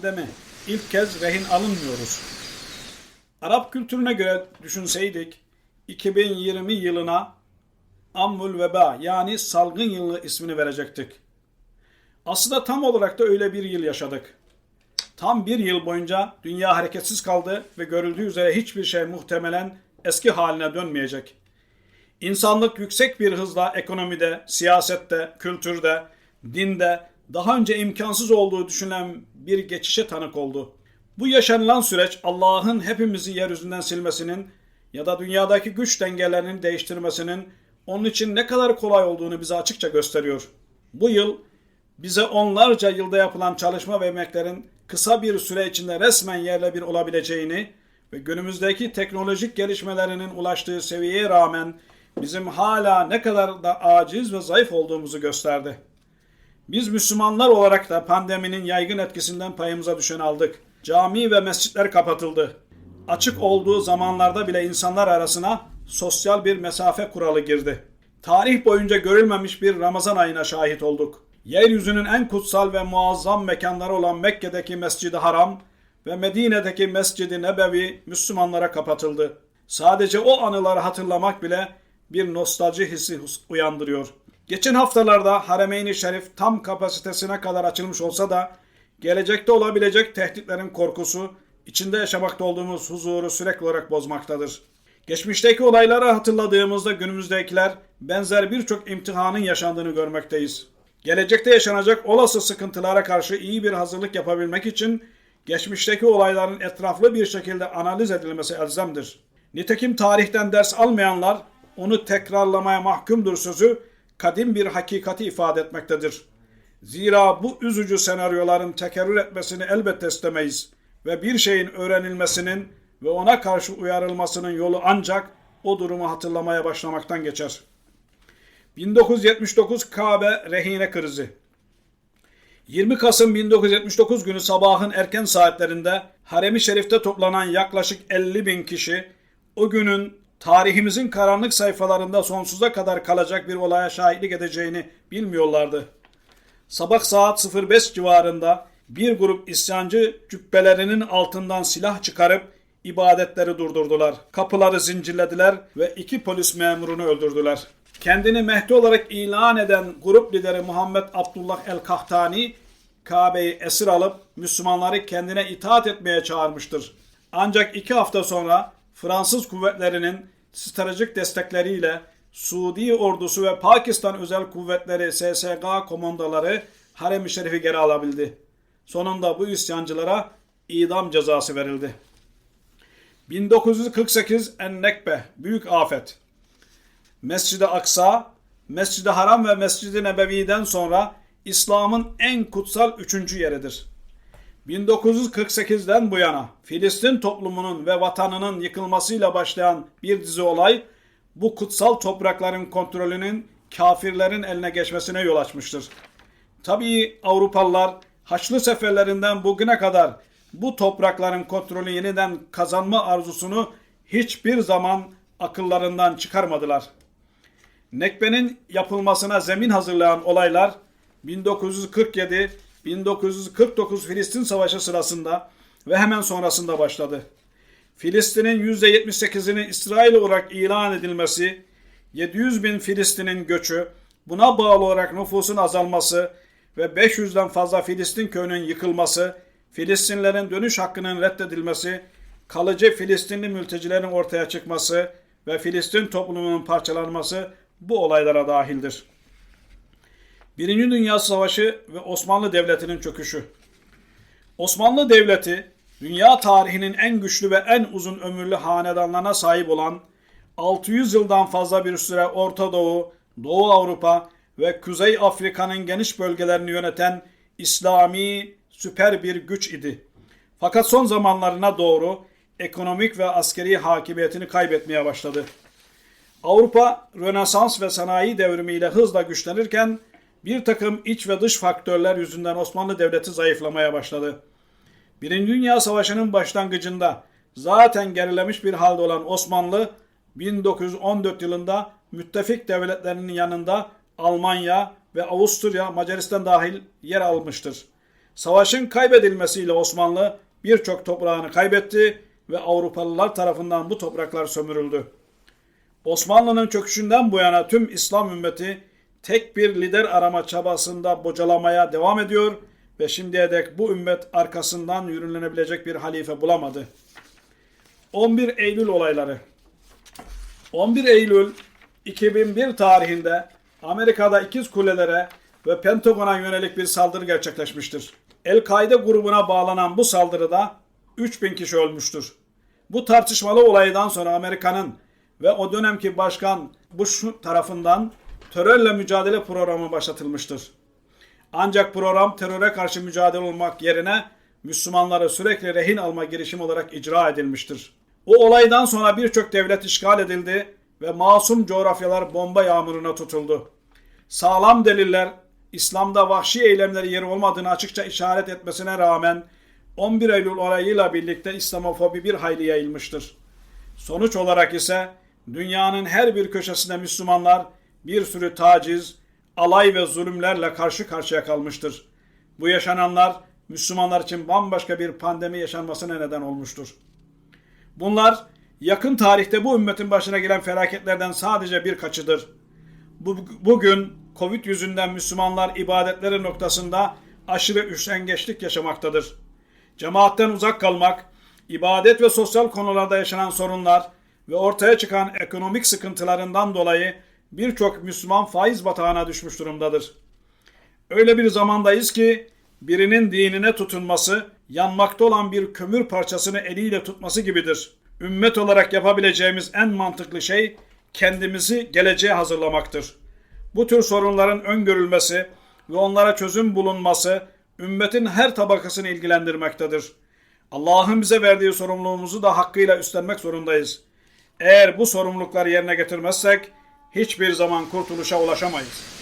pandemi. İlk kez rehin alınmıyoruz. Arap kültürüne göre düşünseydik 2020 yılına Ammul Veba yani salgın yılı ismini verecektik. Aslında tam olarak da öyle bir yıl yaşadık. Tam bir yıl boyunca dünya hareketsiz kaldı ve görüldüğü üzere hiçbir şey muhtemelen eski haline dönmeyecek. İnsanlık yüksek bir hızla ekonomide, siyasette, kültürde, dinde daha önce imkansız olduğu düşünülen bir geçişe tanık oldu. Bu yaşanılan süreç Allah'ın hepimizi yeryüzünden silmesinin ya da dünyadaki güç dengelerini değiştirmesinin onun için ne kadar kolay olduğunu bize açıkça gösteriyor. Bu yıl bize onlarca yılda yapılan çalışma ve emeklerin kısa bir süre içinde resmen yerle bir olabileceğini ve günümüzdeki teknolojik gelişmelerinin ulaştığı seviyeye rağmen bizim hala ne kadar da aciz ve zayıf olduğumuzu gösterdi. Biz Müslümanlar olarak da pandeminin yaygın etkisinden payımıza düşen aldık. Cami ve mescitler kapatıldı. Açık olduğu zamanlarda bile insanlar arasına sosyal bir mesafe kuralı girdi. Tarih boyunca görülmemiş bir Ramazan ayına şahit olduk. Yeryüzünün en kutsal ve muazzam mekanları olan Mekke'deki Mescid-i Haram ve Medine'deki Mescid-i Nebevi Müslümanlara kapatıldı. Sadece o anıları hatırlamak bile bir nostalji hissi uyandırıyor. Geçen haftalarda Haremeyn-i Şerif tam kapasitesine kadar açılmış olsa da gelecekte olabilecek tehditlerin korkusu içinde yaşamakta olduğumuz huzuru sürekli olarak bozmaktadır. Geçmişteki olayları hatırladığımızda günümüzdekiler benzer birçok imtihanın yaşandığını görmekteyiz. Gelecekte yaşanacak olası sıkıntılara karşı iyi bir hazırlık yapabilmek için geçmişteki olayların etraflı bir şekilde analiz edilmesi elzemdir. Nitekim tarihten ders almayanlar onu tekrarlamaya mahkumdur sözü kadim bir hakikati ifade etmektedir. Zira bu üzücü senaryoların tekerrür etmesini elbette istemeyiz ve bir şeyin öğrenilmesinin ve ona karşı uyarılmasının yolu ancak o durumu hatırlamaya başlamaktan geçer. 1979 Kabe rehine krizi 20 Kasım 1979 günü sabahın erken saatlerinde Harem-i Şerif'te toplanan yaklaşık 50 bin kişi o günün tarihimizin karanlık sayfalarında sonsuza kadar kalacak bir olaya şahitlik edeceğini bilmiyorlardı. Sabah saat 05 civarında bir grup isyancı cübbelerinin altından silah çıkarıp ibadetleri durdurdular. Kapıları zincirlediler ve iki polis memurunu öldürdüler. Kendini Mehdi olarak ilan eden grup lideri Muhammed Abdullah el-Kahtani Kabe'yi esir alıp Müslümanları kendine itaat etmeye çağırmıştır. Ancak iki hafta sonra Fransız kuvvetlerinin stratejik destekleriyle Suudi ordusu ve Pakistan özel kuvvetleri SSK komandoları Harem-i Şerif'i geri alabildi. Sonunda bu isyancılara idam cezası verildi. 1948 En-Nekbe Büyük Afet Mescid-i Aksa, Mescid-i Haram ve Mescid-i Nebevi'den sonra İslam'ın en kutsal üçüncü yeridir. 1948'den bu yana Filistin toplumunun ve vatanının yıkılmasıyla başlayan bir dizi olay bu kutsal toprakların kontrolünün kafirlerin eline geçmesine yol açmıştır. Tabii Avrupalılar Haçlı seferlerinden bugüne kadar bu toprakların kontrolü yeniden kazanma arzusunu hiçbir zaman akıllarından çıkarmadılar. Nekbe'nin yapılmasına zemin hazırlayan olaylar 1947-1949 Filistin Savaşı sırasında ve hemen sonrasında başladı. Filistin'in %78'inin İsrail olarak ilan edilmesi, 700 bin Filistin'in göçü, buna bağlı olarak nüfusun azalması ve 500'den fazla Filistin köyünün yıkılması, Filistinlerin dönüş hakkının reddedilmesi, kalıcı Filistinli mültecilerin ortaya çıkması ve Filistin toplumunun parçalanması bu olaylara dahildir. Birinci Dünya Savaşı ve Osmanlı Devleti'nin çöküşü. Osmanlı Devleti, dünya tarihinin en güçlü ve en uzun ömürlü hanedanlarına sahip olan 600 yıldan fazla bir süre Orta Doğu, Doğu Avrupa ve Kuzey Afrika'nın geniş bölgelerini yöneten İslami süper bir güç idi. Fakat son zamanlarına doğru ekonomik ve askeri hakimiyetini kaybetmeye başladı. Avrupa Rönesans ve sanayi devrimiyle hızla güçlenirken bir takım iç ve dış faktörler yüzünden Osmanlı Devleti zayıflamaya başladı. Birinci Dünya Savaşı'nın başlangıcında zaten gerilemiş bir halde olan Osmanlı 1914 yılında müttefik devletlerinin yanında Almanya ve Avusturya, Macaristan dahil yer almıştır. Savaşın kaybedilmesiyle Osmanlı birçok toprağını kaybetti ve Avrupalılar tarafından bu topraklar sömürüldü. Osmanlı'nın çöküşünden bu yana tüm İslam ümmeti tek bir lider arama çabasında bocalamaya devam ediyor ve şimdiye dek bu ümmet arkasından yürünlenebilecek bir halife bulamadı. 11 Eylül olayları 11 Eylül 2001 tarihinde Amerika'da ikiz kulelere ve Pentagon'a yönelik bir saldırı gerçekleşmiştir. El-Kaide grubuna bağlanan bu saldırıda 3000 kişi ölmüştür. Bu tartışmalı olaydan sonra Amerika'nın ve o dönemki başkan Bush tarafından terörle mücadele programı başlatılmıştır. Ancak program teröre karşı mücadele olmak yerine Müslümanları sürekli rehin alma girişimi olarak icra edilmiştir. O olaydan sonra birçok devlet işgal edildi ve masum coğrafyalar bomba yağmuruna tutuldu. Sağlam deliller İslam'da vahşi eylemleri yeri olmadığını açıkça işaret etmesine rağmen 11 Eylül olayıyla birlikte İslamofobi bir hayli yayılmıştır. Sonuç olarak ise dünyanın her bir köşesinde Müslümanlar bir sürü taciz, alay ve zulümlerle karşı karşıya kalmıştır. Bu yaşananlar Müslümanlar için bambaşka bir pandemi yaşanmasına neden olmuştur. Bunlar yakın tarihte bu ümmetin başına gelen felaketlerden sadece birkaçıdır. Bu, bugün Covid yüzünden Müslümanlar ibadetleri noktasında aşırı üşengeçlik yaşamaktadır. Cemaatten uzak kalmak, ibadet ve sosyal konularda yaşanan sorunlar ve ortaya çıkan ekonomik sıkıntılarından dolayı birçok Müslüman faiz batağına düşmüş durumdadır. Öyle bir zamandayız ki birinin dinine tutunması, yanmakta olan bir kömür parçasını eliyle tutması gibidir. Ümmet olarak yapabileceğimiz en mantıklı şey kendimizi geleceğe hazırlamaktır. Bu tür sorunların öngörülmesi ve onlara çözüm bulunması ümmetin her tabakasını ilgilendirmektedir. Allah'ın bize verdiği sorumluluğumuzu da hakkıyla üstlenmek zorundayız. Eğer bu sorumlulukları yerine getirmezsek hiçbir zaman kurtuluşa ulaşamayız.